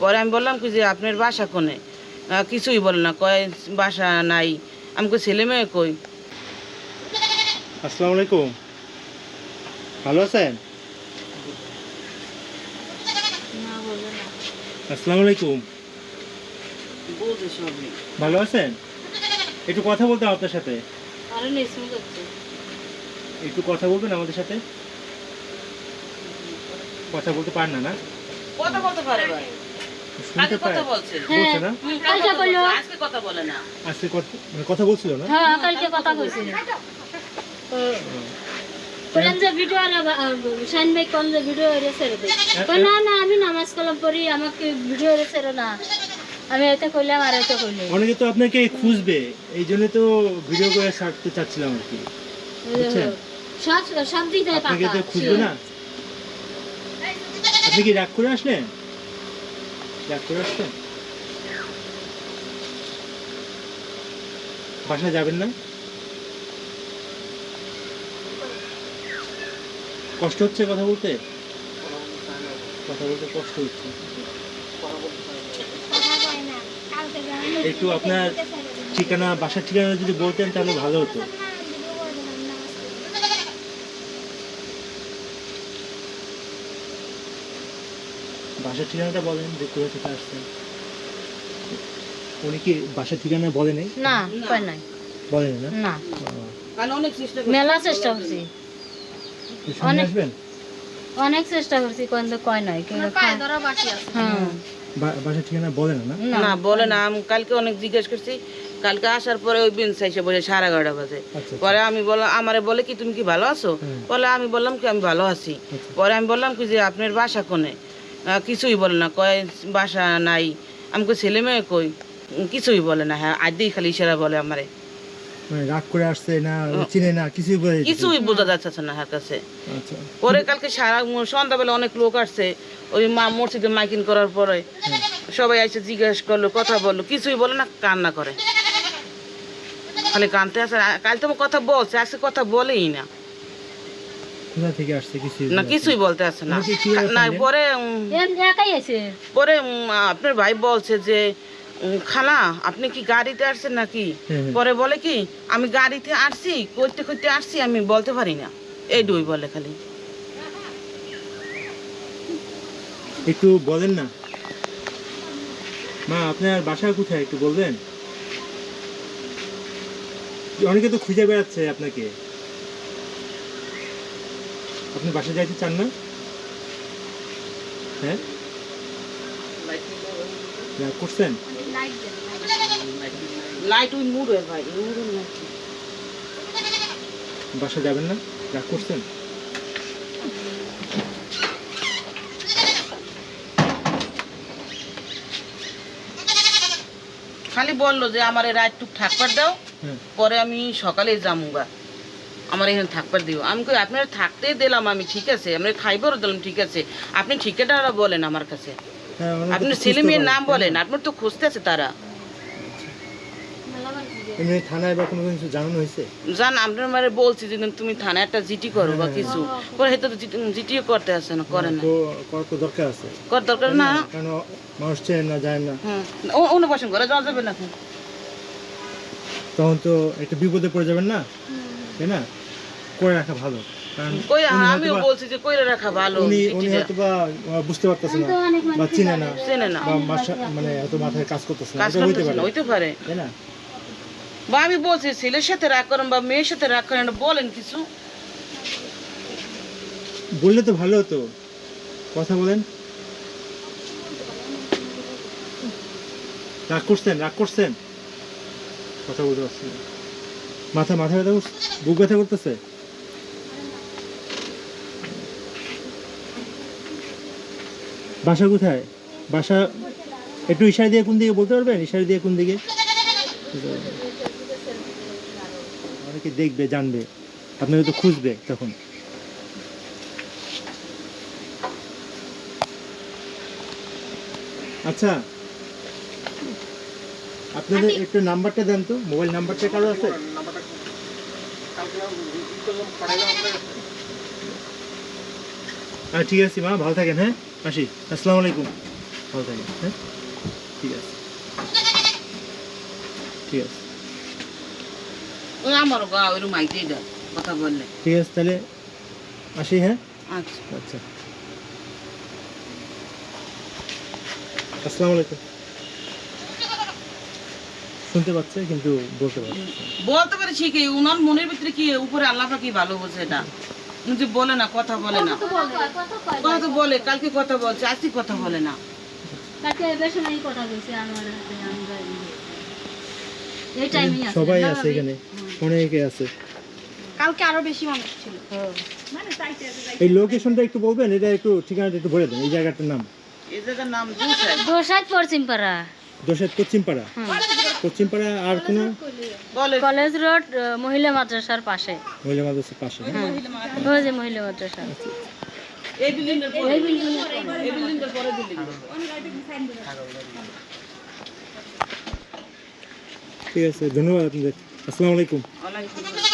পরে আমি বললাম কি যে আপনার বাসা কোনে? কিছুই বলে না। কয় বাসা নাই। আমি কই ছেলে মেয়ে কই? আসসালামু আলাইকুম। ভালো আছেন? আসসালামু আলাইকুম। ভালো আছেন? একটু কথা বলতে আপনার সাথে। একটু কথা বলবেন আমাদের সাথে? কথা বলতে পারেন না না? কথা বলতে পারে ভাই। আগে কথা বলছে বলছে না? কালকে বলল। আজকে কথা বলে না। আজকে কথা মানে কথা বলছিল না? হ্যাঁ কালকে কথা কইছিল বলেন যে ভিডিও আর শাইন ভাই কোন যে ভিডিও এর ছেড়ে দে। না না আমি নামাজ কালাম পড়ি আমাকে ভিডিও এর ছেড়ে না। আমি এটা কইলাম আর এটা কইলে। অনেকে তো আপনাকে খুঁজবে। এই জন্য তো ভিডিও করে ছাড়তে চাচ্ছিলাম আর কি। বুঝছেন? সব সব দিক পাকা তো খুঁজবে না? আপনি কি রাগ করে আসলেন? রাগ করে আসলেন? বাসায় যাবেন না? কষ্ট হচ্ছে কথা বলতে? কথা বলতে কষ্ট হচ্ছে। একটু আপনার ঠিকানা, বাসার ঠিকানা যদি বলতেন তাহলে ভালো হতো। বাসার ঠিকানাটা বলেন যে কোথা থেকে আসছেন। উনি কি বাসার ঠিকানা বলে নাই? না কই নাই। বলেন না? না। কাল অনেক চেষ্টা করছি। মেলা চেষ্টা করছি। অনেক- আসবেন? অনেক চেষ্টা করছি কোন তো কয় নাই কিন্তু হ্যাঁ। বা- বাসার ঠিকানা বলে না না? না। বলে না আমি কালকে অনেক জিজ্ঞেস করছি। কালকে আসার পরে ওই বিন এসে বসে সাড়ে এগারোটা বাজে। আচ্ছা পরে আমি বললাম আমারে বলে কি তুমি কি ভালো আছো? বলে আমি বললাম কি আমি ভালো আছি। আচ্ছা। পরে আমি বললাম কি যে আপনার বাসা কোনে? কিছুই বলে না কয় বাসা নাই। আমি কই ছেলে মেয়ে কই? কিছুই বলে না হ্যাঁ আজই খালি ইশারা বলে আমারে। মানে রাগ করে আসছে না চিনে না কিছুই বলে কিছুই বোঝা যাচ্ছে না হার কাছে। আচ্ছা। পরে কালকে সারা সন্ধ্যাবেলা অনেক লোক আসছে ওই মা মসজিদে মাইকিং করার পরে। সবাই এসে জিজ্ঞেস করল কথা বলল কিছুই বলে না কান্না করে। খালি কানতে আসে কাল তো কথা বলছে আজকে কথা বলেই না। কোথা থেকে আসছে কিছুই না কিছুই বলতে আসে না। না পরে একাই আছে। পরে আপনার ভাই বলছে যে খালা আপনি কি গাড়িতে আসছেন নাকি? হ্যাঁ, হ্যাঁ। পরে বলে কি আমি গাড়িতে আসছি করতে করতে আসছি আমি বলতে পারি না। এই দুই বলে খালি। একটু বলেন না। মা আপনার বাসা কোথায় একটু বলবেন? অনেকে তো খুঁজে বেড়াচ্ছে আপনাকে। আপনি বাসা যাইতে চান না? হ্যাঁ? করছেন? বাসা যাবেন না? রাগ করছেন? খালি বলল যে আমার এই রাত টুক থাকবার দাও হ্যাঁ। পরে আমি সকালে যামুগা। আমার এখানে থাকবার দিও। আমি কই আপনার থাকতেই দিলাম আমি ঠিক আছে? আমরা খাইবারও দিলাম ঠিক আছে? আপনি ঠিকানাটা বলেন আমার কাছে। হ্যাঁ আপনি ছেলে মেয়ের নাম বলেন আপনার তো খুঁজতে আছে তারা। এমনি থানায় বা কোনো কিছু জানানো হয়েছে? জান আপনার মানে বলছি যে তুমি থানায় একটা জিটি করো বা কিছু। পরে হয়তো জিটিও করতে আসে না করে না। করার তো দরকার আছে। কর দরকার না। কেন? মানুষ চেন না যায় না। হুম। অন্য বসেন করে যাওয়া যাবে না তখন তো একটা বিপদে পড়ে যাবেন না? তাই না? করে রাখা ভালো। কই আমিও বলছি যে কইরা রাখা ভালো উনি উনি হয়তো বা বুঝতে পারতেছে না বা চিনে না চেনে না। মানে এত মাথায় কাজ করতেছে না। কাজ করতেছে না হইতে পারে। তাই না? বা আমি বলছি ছেলের সাথে রাগ করেন বা মেয়ের সাথে রাগ করেন বলেন কিছু। বললে তো ভালো হতো। কথা বলেন। রাগ করছেন রাগ করছেন। কথা বলতে পারছি না। মাথা মাথা ব্যথা করছে? বুক ব্যথা করতেছে? বাসা কোথায়? বাসা একটু ইশারা দিয়ে কোন দিকে বলতে পারবেন? ইশারা দিয়ে কোন দিকে? অনেকে দেখবে জানবে। আপনাকে তো খুঁজবে তখন। আচ্ছা। আপনাদের একটু নাম্বারটা দেন তো। মোবাইল নাম্বারটা কারও আছে? ঠিক আছে মা ভালো থাকেন হ্যাঁ আসি আসসালামু আলাইকুম ভালো থাকেন হ্যাঁ ঠিক আছে ঠিক আছে ওই আমার গা ওই মাইতেই দেয় কথা বললে ঠিক আছে তাহলে আসি হ্যাঁ আচ্ছা আচ্ছা আসসালামু আলাইকুম শুনতে পাচ্ছে কিন্তু বলতে পারছে বলতে পারে ঠিকই উনার মনের ভিতরে কি উপরে আল্লাহ কি ভালো বোঝে এটা? বলে না কথা বলে না। কথা তো বলে কালকে কথা বলছে আজকে কথা বলে না। কালকে এবার সময় কথা বলছি আমার হাতে এই টাইমে আছে সবাই আছে এখানে অনেকে আছে। কালকে আরও বেশি মানুষ ছিল। এই লোকেশনটা একটু বলবেন এটা একটু ঠিকানাটা একটু বলে দেন এই জায়গাটার নাম। এই জায়গার নাম দুসাই দোসাদ পশ্চিমপাড়া। পশ্চিমপাড়া আর কোনো? কলেজ। রোড মহিলা মাদ্রাসার পাশে। মহিলা মাদ্রাসার পাশে হ্যাঁ? ওই যে মহিলা মাদ্রাসা। এই পরে? এই পরে বিল্ডিং? ঠিক আছে ধন্যবাদ আপনাদের। আসসালামু আলাইকুম। ওয়ালাইকুম আসসালাম।